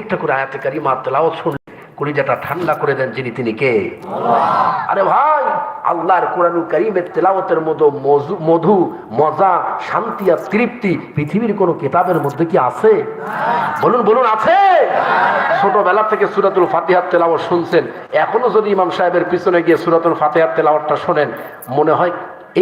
একটা করে আয়াতে কারিমা তেলাওয়াত শুনলে কলিজাটা ঠান্ডা করে দেন যিনি তিনি কে? আরে ভাই আল্লাহর কোরআন করিমের তেলাওয়াতের মতো মধু মজা শান্তি আর তৃপ্তি পৃথিবীর কোনো কিতাবের মধ্যে কি আছে? বলুন বলুন আছে? ছোটবেলা থেকে সুরাতুল ফাতিহার তেলাওয়াত শুনছেন। এখনও যদি ইমাম সাহেবের পিছনে গিয়ে সুরাতুল ফাতিহার তেলাওয়াতটা শোনেন মনে হয়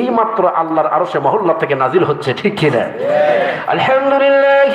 এই মাত্র আল্লাহর আরও সে মহল্লা থেকে নাজিল হচ্ছে ঠিক কিনা? আলহামদুলিল্লাহ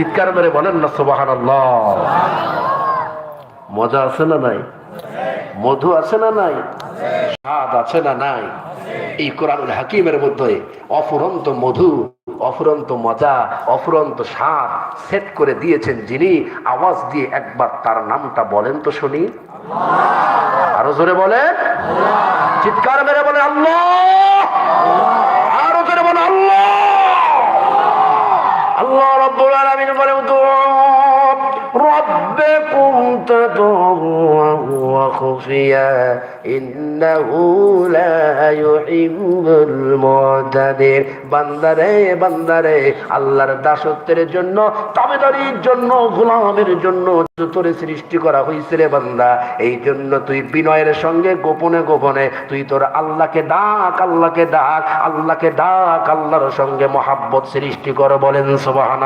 চিৎকার মেরে বলেন না সোবাহান মজা আছে না নাই? মধু আছে না নাই? স্বাদ আছে না নাই? এই কোরআনুল হাকিমের মধ্যে অফুরন্ত মধু, অফুরন্ত মজা, অফুরন্ত স্বাদ সেট করে দিয়েছেন যিনি। আওয়াজ দিয়ে একবার তার নামটা বলেন তো শুনি। আরও জোরে বলেন। চিৎকার মেরে বলে আল্লাহ! تضرعا وخفيا إنه لا يحب المعتدين বান্দারে বান্দারে আল্লাহর দাসত্বের জন্য তাবেদারির জন্য গোলামের জন্য তোরে সৃষ্টি করা হয়েছে রে বান্দা এই জন্য তুই বিনয়ের সঙ্গে গোপনে গোপনে তুই তোর আল্লাহকে ডাক আল্লাহকে ডাক আল্লাহকে ডাক আল্লাহর সঙ্গে মহাব্বত সৃষ্টি কর বলেন সোবাহান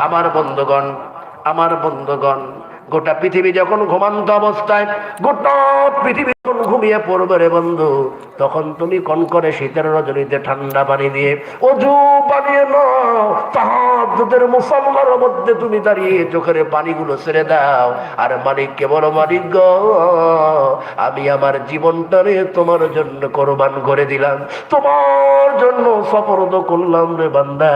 আমার বন্ধুগণ আমার বন্ধুগণ গোটা পৃথিবী যখন ঘুমান্ত অবস্থায়, গোটা পৃথিবী যখন ঘুমিয়ে পড়বে রে বন্ধু, তখন তুমি কন করে শীতের রজনীতে ঠান্ডা পানি দিয়ে অজু বানিয়ে নাও, তাহাজ্জুদের মুসল্লার মধ্যে তুমি দাঁড়িয়ে চোখের পানিগুলো ছেড়ে দাও। আর মালিককে বলো, মালিক গো, আমি আমার জীবনটারে তোমার জন্য কোরবান করে দিলাম, তোমার জন্য সফরদ করলাম রে বান্দা।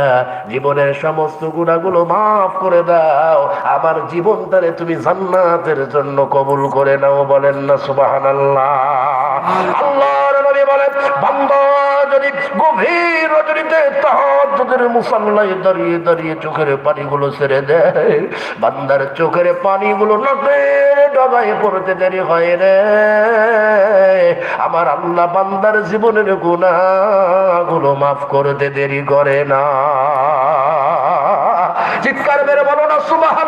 জীবনের সমস্ত গুণাগুলো মাফ করে দাও, আমার জীবনটারে তুমি জান্নাতের জন্য কবুল করে নাও, বলেন না, সুবহানাল্লাহ। আল্লাহর নবী বলেন যদি গভীর রজনীতে তাহাজ্জুদের মুসাল্লায় দাঁড়িয়ে দাঁড়িয়ে চোখের পানিগুলো ছেড়ে দেয়, বান্দার চোখের পানিগুলো ডগায় পড়তে দেরি হয় রে। আমার আল্লাহ বান্দার জীবনের গুণাগুলো মাফ করতে দেরি করে না। চিৎকার মেরে বলো না সুবাহান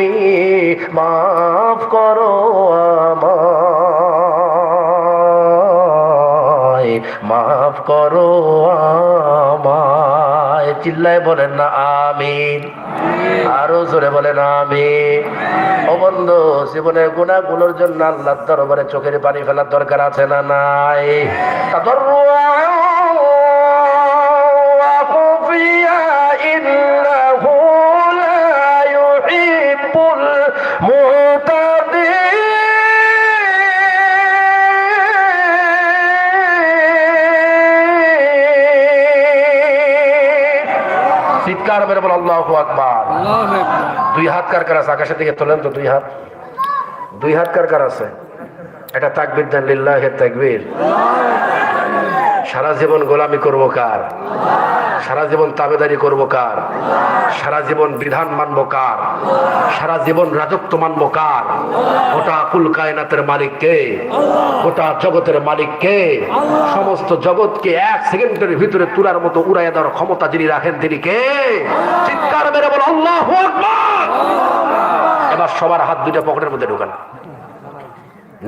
তুমি মাফ করো আমায়, মাফ করো আমায়। চিল্লায় বলেন না, আমিন। আরও জোরে বলেন, আমিন। ও বন্ধু, জীবনের গুণাগুলোর জন্য আল্লাহর দরবারে চোখের পানি ফেলার দরকার আছে না নাই? তাদররুআ মেরে বল আল্লাহ আকবার। দুই হাত কার কার আছে? আকাশের দিকে তোলেন তো দুই হাত। দুই হাত কার কার আছে? এটা তাকবির দেন লিল্লাহের তাকবির। সারা জীবন গোলামি করব কার? সারা জীবন তাবেদারি করব কার? সারা জীবন বিধান মানবো কার? সারা জীবন রাজত্ব মানবো কার? গোটা কুল কায়নাতের মালিক কে? গোটা জগতের মালিক কে? সমস্ত জগৎকে এক সেকেন্ডের ভিতরে তুলার মতো উড়াইয়া দেওয়ার ক্ষমতা যিনি রাখেন, তিনি কে? চিৎকার মেরে বলো, আল্লাহ এবার সবার হাত দুইটা পকেটের মধ্যে ঢোকান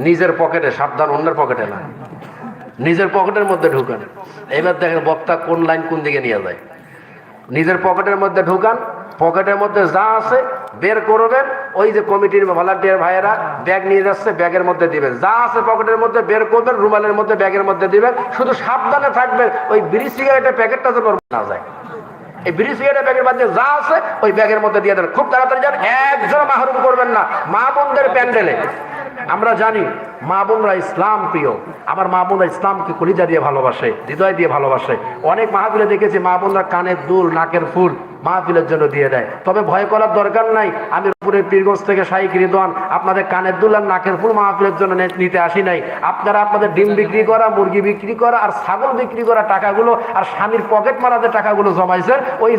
নিজের পকেটে, সাবধান, অন্যের পকেটে না। নিজের পকেটের মধ্যে ঢুকান। এবার দেখেন বক্তা কোন লাইন কোন দিকে নিয়ে যায়। নিজের পকেটের মধ্যে ঢুকান, পকেটের মধ্যে যা আছে বের করবেন। ওই যে কমিটির ভলান্টিয়ার ভাইয়েরা ব্যাগ নিয়ে যাচ্ছে, ব্যাগের মধ্যে দিবেন। যা আছে পকেটের মধ্যে বের করবেন, রুমালের মধ্যে ব্যাগের মধ্যে দিবেন। শুধু সাবধানে থাকবেন, ওই বিড়ি সিগারেটের প্যাকেটটা যেন না যায়। এই বিড়ি সিগারেটের ব্যাগের মধ্যে যা আছে, ওই ব্যাগের মধ্যে দিয়ে দেন। খুব তাড়াতাড়ি যান একজন মাহরুম করবেন না। মা বোনদের প্যান্ডেলে। আমরা জানি মা বোনরা ইসলাম প্রিয়। আমার মা বোনরা ইসলামকে কলিজা দিয়ে ভালোবাসে, হৃদয় দিয়ে ভালোবাসে। অনেক মাহাবিলে দেখেছি মা বোনরা কানের দুল, নাকের ফুল। মাহফিলের জন্য দিয়ে দেয়। তবে ভয় করার দরকার নাই। আমি পুরে পীরগঞ্জ থেকে শাহিক রিদওয়ান আপনাদের কানের দুল আর নাকের ফুল মাহফিলের জন্য নিতে আসি নাই। আপনারা আপনাদের ডিম বিক্রি করা, মুরগি বিক্রি করা আর ছাগল বিক্রি করা টাকাগুলো আর স্বামীর পকেট মারা যে টাকাগুলো জমাইছেন ওই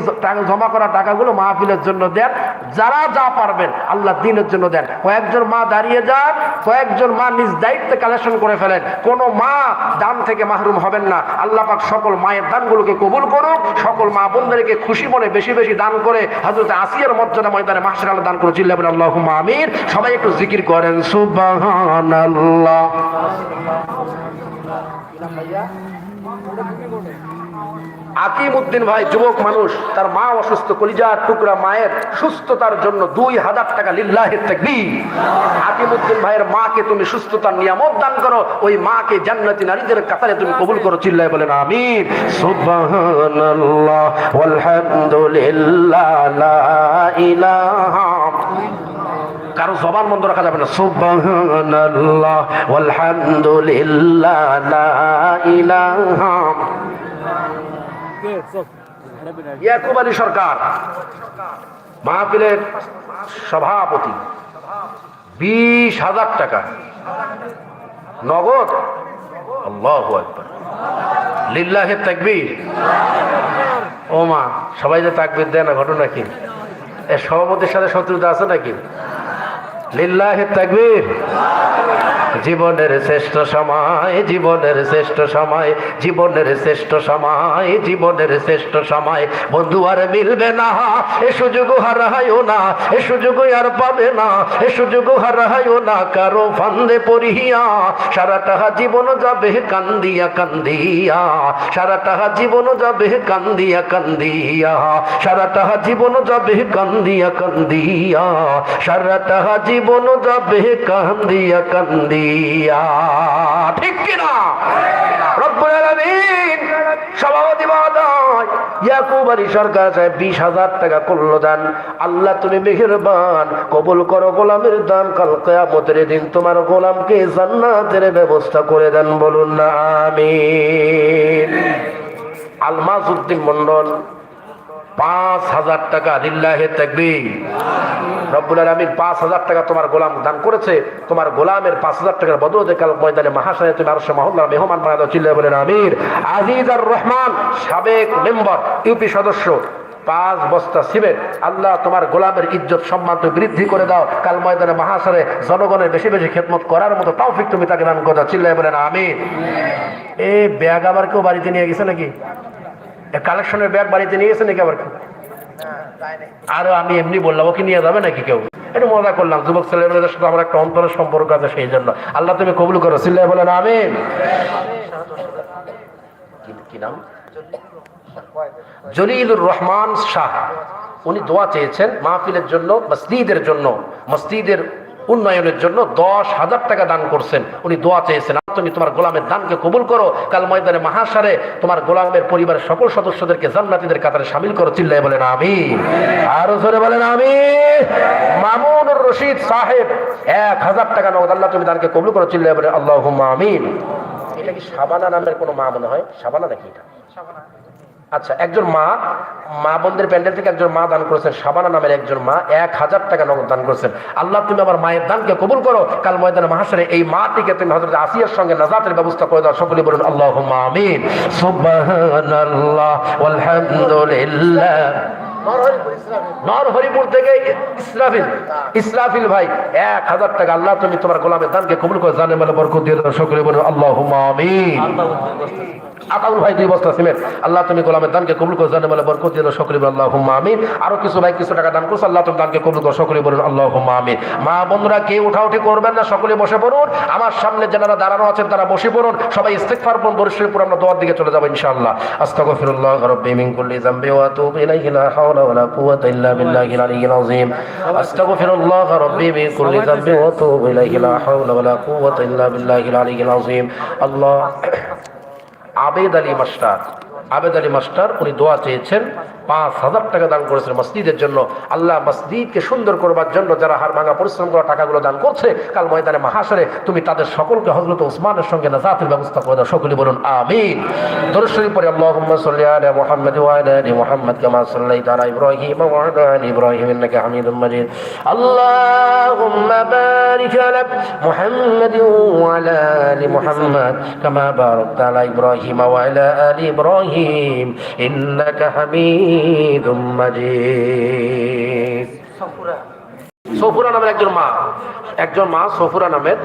জমা করা টাকাগুলো মাহফিলের জন্য দেন। যারা যা পারবেন আল্লাহ দিনের জন্য দেন। কয়েকজন মা দাঁড়িয়ে যান, কয়েকজন মা নিজ দায়িত্বে কালেকশন করে ফেলেন। কোন মা দান থেকে মাহরুম হবেন না। আল্লাহ পাক সকল মায়ের দানগুলোকে কবুল করুক, সকল মা বোনদেরকে খুশি মনে বেশি বেশি দান করে হজরত আসিয়ার মর্যাদা ময়দানে মাসের আল্লাহ দান করে চিল্লাবেন আল্লাহ আমির সবাই একটু জিকির করেন, সুবহানাল্লাহ। আকিম উদ্দিন ভাই যুবক মানুষ, তার মা অসুস্থ, কলিজার টুকরা মায়ের সুস্থতার জন্য দুই হাজার টাকা লিল্লাহের তাকবীর আকিম উদ্দিন ভাইয়ের মাকে তুমি সুস্থতার নিয়ামত দান করো, ওই মাকে জান্নাতি নারীদের কাতারে তুমি কবুল করো, চিল্লায় বলেন আমিন। সুবহানাল্লাহ কারও জবান বন্ধ রাখা যাবে না। সুবহানাল্লাহ সরকার, মাহফিলের সভাপতি, বিশ হাজার টাকা। নগদ? লিল্লাহে তাকবীর। ও মা সবাই যে তাকবীর দেয় না, ঘটনা কি? এ সভাপতির সাথে শত্রুতা আছে নাকি? লিল্লাহে তাকবীর। জীবনের শ্রেষ্ঠ সময়, জীবনের শ্রেষ্ঠ সময়, জীবনের শ্রেষ্ঠ সময়, জীবনের শ্রেষ্ঠ সময়। বন্ধু আর মিলবে না, এ সুযোগ হারাইও না, এ সুযোগ আর পাবে না, এ সুযোগ হারাইও না, কারও ফান্দে পড়িয়া। সারাটা জীবন যাবে কান্দিয়া কান্দিয়া, সারাটা জীবন যাবে কান্দিয়া কান্দিয়া, সারাটা জীবন যাবে কান্দিয়া কান্দিয়া, সারাটা জীবন যাবে কান্দিয়া কান্দিয়া। ঠিক কিনা? আল্লাহ, তুমি কবুল করো, গোলামের দান। কাল কেয়ামতের দিন তোমার গোলামকে জান্নাতের ব্যবস্থা করে দেন বলুন না, আমিন। আলমাস উদ্দিন মন্ডল পাঁচ হাজার টাকা লিল্লাহে তাকবীর। রব্বুল আলামিন পাঁচ হাজার টাকা তোমার গোলাম দান করেছে। তোমার গোলামের পাঁচ হাজার টাকার বদলতে কাল ময়দানে মহাশয় তুমি আরও মহল্লার মেহমান বানাদা চিল্লে বলেন আমির আজিজ আর রহমান, সাবেক মেম্বার, ইউপি সদস্য, পাঁচ বস্তা সিমেন্ট। আল্লাহ তোমার গোলামের ইজ্জত, সম্মান তুমি বৃদ্ধি করে দাও। কাল ময়দানে মহাসারে জনগণের বেশি বেশি খেদমত করার মতো তৌফিক তুমি তাকে দান করে দাও চিল্লাই বলেন আমির এ ব্যাগ আবার কেউ বাড়িতে নিয়ে গেছে নাকি? কালেকশনের ব্যাগ বাড়িতে নিয়ে গেছে নাকি আবার কেউ? আরও আমি এমনি বললাম, ওকে নিয়ে যাবে নাকি কেউ? একটু মজা করলাম, যুবক ছেলেমেয়েদের সাথে আমার একটা অন্তরের সম্পর্ক আছে সেই জন্য। আল্লাহ তুমি কবুল করো সিল্লাই বলেন আমি কি- নাম? জলিলুর রহমান শাহ। উনি দোয়া চেয়েছেন মাহফিলের জন্য, মসজিদের জন্য, মসজিদের উন্নয়নের জন্য দশ হাজার টাকা দান করছেন। উনি দোয়া চেয়েছেন তুমি তোমার গোলামের দানকে কবুল করো। কাল ময়দানে মহাসারে তোমার গোলামের পরিবারের সকল সদস্যদেরকে জান্নাতীদের কাতারে সামিল করো। চিল্লাই বলেন আমি আরও জোরে বলেন আমি মামুনুর রশিদ সাহেব, এক হাজার টাকা নগদ, আল্লাহ তুমি দানকে কবুল করো। চিল্লাই বলে আল্লাহ আমিন। এটা কি সাবানা নামের কোনো মা মনে হয়? সাবানা নাকি এটা? আচ্ছা একজন মা মা বোনদের প্যান্ডেল থেকে একজন মা দান করেছেন সাবানা নামের একজন মা, এক হাজার টাকা নগদ দান করেছেন আল্লাহ, তুমি আমার মায়ের দানকে কবুল করো। কাল ময়দানে মহাশরে এই মাটিকে তুমি হজরত আসিয়ার সঙ্গে নাজাতের ব্যবস্থা করে দাও। সকলে বলুন আল্লাহ আমিন। আলহামদুলিল্লাহ নরহরিপুর থেকে ভাই, এক হাজার টাকা। আল্লাহ, তুমি তোমার গোলামের দানকে কবুল করে জানে বলে বরকত দিয়ে দাও। সকলে বলুন আল্লাহ আমিন। আতাউল ভাই দুই বস্তা সিমেন্ট। আল্লাহ তুমি গোলামের দানকে কবুল করে, জানে বলে বরকত দিল সকলে বলে আল্লাহ আমিন। আরও কিছু ভাই কিছু টাকা দান করছে, আল্লাহ তুমি দানকে কবুল করে, সকলে বলুন আল্লাহ আমিন। মা বন্ধুরা কেউ উঠাউঠি করবেন না, সকলে বসে পড়ুন। আমার সামনে যারা দাঁড়ানো আছেন, তারা বসে পড়ুন। সবাই ইস্তেগফার পড়ুন বরিষ্ঠ পুরো আমরা দোয়ার দিকে চলে যাব ইনশাআল্লাহ। আস্তাগফিরুল্লাহ রাব্বি মিন কুল্লি যামবি ওয়া আতুবু ইলাইহি, লা হাওলা ওয়ালা কুওয়াতা ইল্লা বিল্লাহিল আলিয়্যিল আযীম। আস্তাগফিরুল্লাহ রাব্বি মিন কুল্লি যামবি ওয়া আতুবু ইলাইহি, লা হাওলা ওয়ালা কুওয়াতা ইল্লা বিল্লাহিল আলিয়্যিল আযীম। আল্লাহ আবেদ আলী মাস্টার। আবেদ আলী মাস্টার, উনি দোয়া চেয়েছেন, পাঁচ হাজার টাকা দান করেছেন মসজিদের জন্য। আল্লাহ মসজিদকে সুন্দর করবার জন্য যারা হার ভাঙা, পরিশ্রম করা টাকাগুলো দান করছে, কাল ময়দানে মাহাসরে তুমি তাদের সকলকে হজরত উসমানের সঙ্গে নাজাতের ব্যবস্থা করে দাও, সকলে বলুন, আমিন। পরে আল্লাহুম্মা সাল্লি আলা মুহাম্মাদ ওয়া আলা আলি মুহাম্মাদ ইব্রাহিম ইব্রাহিম মুহাম্মাদ মুহাম্মাদ ইব্রাহিম। ওয়া আলা ইব্রাহিম ইন্নাকা হামিদুম মাজিদ। সফুরা নামের একজন মা। একজন মা সফুরা নামের